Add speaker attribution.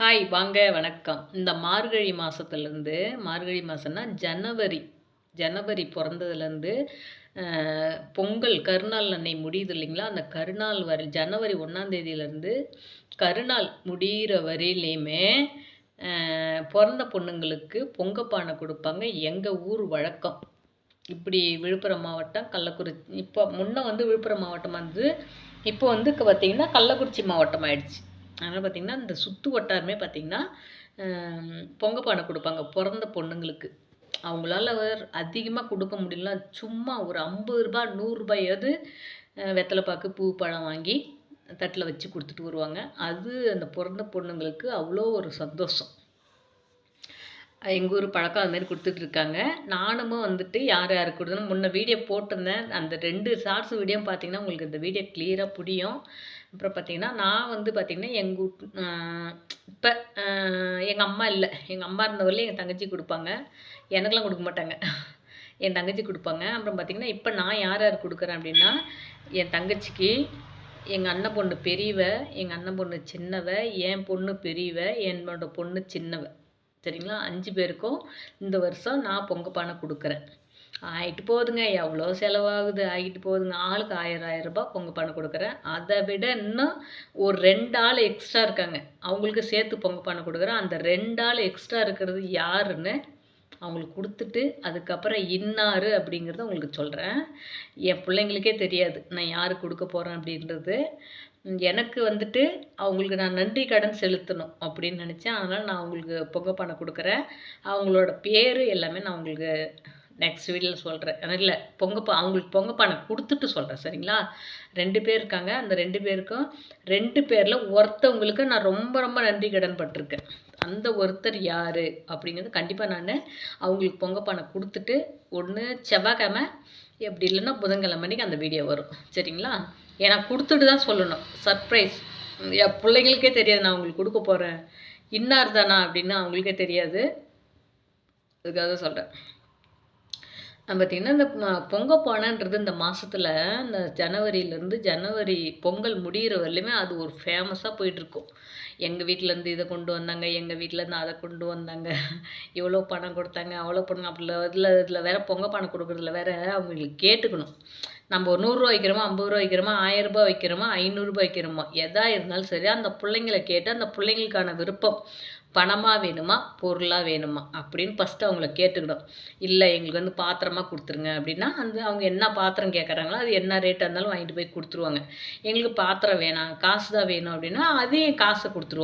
Speaker 1: Hi வாங்க வணக்கம். இந்த மார்கழி மாதத்துலேருந்து மார்கழி மாதம்னா ஜனவரி. ஜனவரி பிறந்ததுலேருந்து பொங்கல் கருநாள் அன்னை முடியுது இல்லைங்களா? அந்த கருநாள் வரை ஜனவரி ஒன்றாந்தேதியிலேருந்து கருநாள் முடிகிற வரையிலையுமே பிறந்த பொண்ணுங்களுக்கு பொங்கப்பானை கொடுப்பாங்க. எங்கள் ஊர் வழக்கம். இப்படி விழுப்புரம் மாவட்டம் கள்ளக்குறிச்சி இப்போ முன்னே வந்து விழுப்புரம் மாவட்டமாக இருந்தது. இப்போ வந்து பார்த்திங்கன்னா கள்ளக்குறிச்சி மாவட்டம் ஆயிடுச்சு. அதனால் பார்த்திங்கன்னா இந்த சுற்று வட்டாரமே பார்த்திங்கன்னா பொங்கப்பானை கொடுப்பாங்க பிறந்த பொண்ணுங்களுக்கு. அவங்களால அதிகமாக கொடுக்க முடியல சும்மா ஒரு ஐம்பது ரூபா நூறுரூபாயாவது வெத்தலை பாக்கு பூ பழம் வாங்கி தட்டில் வச்சு கொடுத்துட்டு வருவாங்க. அது அந்த பிறந்த பொண்ணுங்களுக்கு அவ்வளோ ஒரு சந்தோஷம். எங்கள் ஊர் பழக்கம் அதுமாரி கொடுத்துட்ருக்காங்க நானும் வந்துட்டு யார் யாருக்கு கொடுத்தனும் முன்ன வீடியோ போட்டிருந்தேன். அந்த ரெண்டு ஷார்ட்ஸ் வீடியோ பார்த்தீங்கன்னா உங்களுக்கு இந்த வீடியோ கிளியராக புரியும். அப்புறம் பார்த்தீங்கன்னா நான் வந்து பார்த்திங்கன்னா எங்கள் இப்போ எங்கள் அம்மா இல்லை. எங்கள் அம்மா இருந்தவரையிலும் எங்கள் தங்கச்சி கொடுப்பாங்க. எனக்கெலாம் கொடுக்க மாட்டாங்க. என் தங்கச்சி கொடுப்பாங்க. அப்புறம் பார்த்திங்கன்னா இப்போ நான் யார் யார் கொடுக்குறேன் அப்படின்னா என் தங்கச்சிக்கு எங்கள் அண்ணன் பொண்ணு பெரியவ எங்கள் அண்ணன் பொண்ணு சின்னவ என் பொண்ணு பெரியவ என்னோட பொண்ணு சின்னவ. சரிங்களா அஞ்சு பேருக்கும் இந்த வருஷம் நான் பொங்கப்பானை கொடுக்குறேன். ஆகிட்டு போகுதுங்க. எவ்வளோ செலவாகுது? ஆகிட்டு போகுதுங்க. ஆளுக்கு ஆயிரம் ஆயிரம் ரூபாய் பொங்கப்பானை கொடுக்குறேன். அதை விட இன்னும் ஒரு ரெண்டு ஆள் எக்ஸ்ட்ரா இருக்காங்க. அவங்களுக்கு சேர்த்து பொங்கப்பானை கொடுக்குறேன். அந்த ரெண்டு ஆள் எக்ஸ்ட்ரா இருக்கிறது யாருன்னு அவங்களுக்கு கொடுத்துட்டு அதுக்கப்புறம் இன்னார் அப்படிங்கிறத உங்களுக்கு சொல்கிறேன் என் பிள்ளைங்களுக்கே தெரியாது. நான் யாருக்கு கொடுக்க போகிறேன் அப்படின்றது. எனக்கு வந்துட்டு அவங்களுக்கு நான் நன்றி கடன் செலுத்தணும் அப்படின்னு நினச்சேன். அதனால் நான் அவங்களுக்கு பொங்கப்பானை கொடுக்குறேன். அவங்களோட பேர் எல்லாமே நான் உங்களுக்கு நெக்ஸ்ட் வீடியோவில் சொல்கிறேன் இல்லை பொங்கப்பா அவங்களுக்கு பொங்கப்பானை கொடுத்துட்டு சொல்கிறேன் சரிங்களா? ரெண்டு பேர் இருக்காங்க. அந்த ரெண்டு பேருக்கும் ரெண்டு பேரில் ஒருத்தவங்களுக்கு நான் ரொம்ப ரொம்ப நன்றி கடன் பட்டிருக்கேன். அந்த ஒருத்தர் யார்? அப்படிங்கிறது கண்டிப்பாக நான் அவங்களுக்கு பொங்கப்பானை கொடுத்துட்டு ஒன்று செவ்வாய்க்கிழமை எப்படி இல்லைன்னா புதன்கிழமை அன்றைக்கி அந்த வீடியோ வரும். சரிங்களா? ஏன்னா கொடுத்துட்டு தான் சொல்லணும். சர்ப்ரைஸ் என் பிள்ளைங்களுக்கே தெரியாது நான் அவங்களுக்கு கொடுக்க போகிறேன் இன்னார் தானா அப்படின்னு அவங்களுக்கே தெரியாது. அதுக்காக சொல்கிறேன் பார்த்தீங்கன்னா இந்த பொங்கப்பானைன்றது இந்த மாதத்தில் இந்த ஜனவரியிலேருந்து ஜனவரி பொங்கல் முடிகிற வரலையுமே அது ஒரு ஃபேமஸாக போயிட்டுருக்கும். எங்கள் வீட்டிலேருந்து இதை கொண்டு வந்தாங்க எங்கள் வீட்டிலேருந்து அதை கொண்டு வந்தாங்க. இவ்வளோ பணம் கொடுத்தாங்க அவ்வளோ பணம் அப்படி இதில் இதில் வேறு பொங்க பணம் கொடுக்குறதுல வேறு அவங்களுக்கு கேட்டுக்கணும். நம்ம ஒரு நூறுரூவா வைக்கிறோமா ஐம்பது ரூபா வைக்கிறோமா ஆயிரரூபா வைக்கிறோமா ஐநூறுரூபா வைக்கிறோமா எதா இருந்தாலும் சரி அந்த பிள்ளைங்களை கேட்டு அந்த பிள்ளைங்களுக்கான விருப்பம் பணமாக வேணுமா பொருளாக வேணுமா அப்படின்னு ஃபஸ்ட்டு அவங்கள கேட்டுக்கணும் இல்லை எங்களுக்கு வந்து பாத்திரமாக கொடுத்துருங்க அப்படின்னா அந்த அவங்க என்ன பாத்திரம் கேட்குறாங்களோ அது என்ன ரேட்டாக இருந்தாலும் வாங்கிட்டு போய் கொடுத்துருவாங்க. எங்களுக்கு பாத்திரம் வேணாம் காசு தான் வேணும் அப்படின்னா அதையும் காசை கொடுத்துருவோம்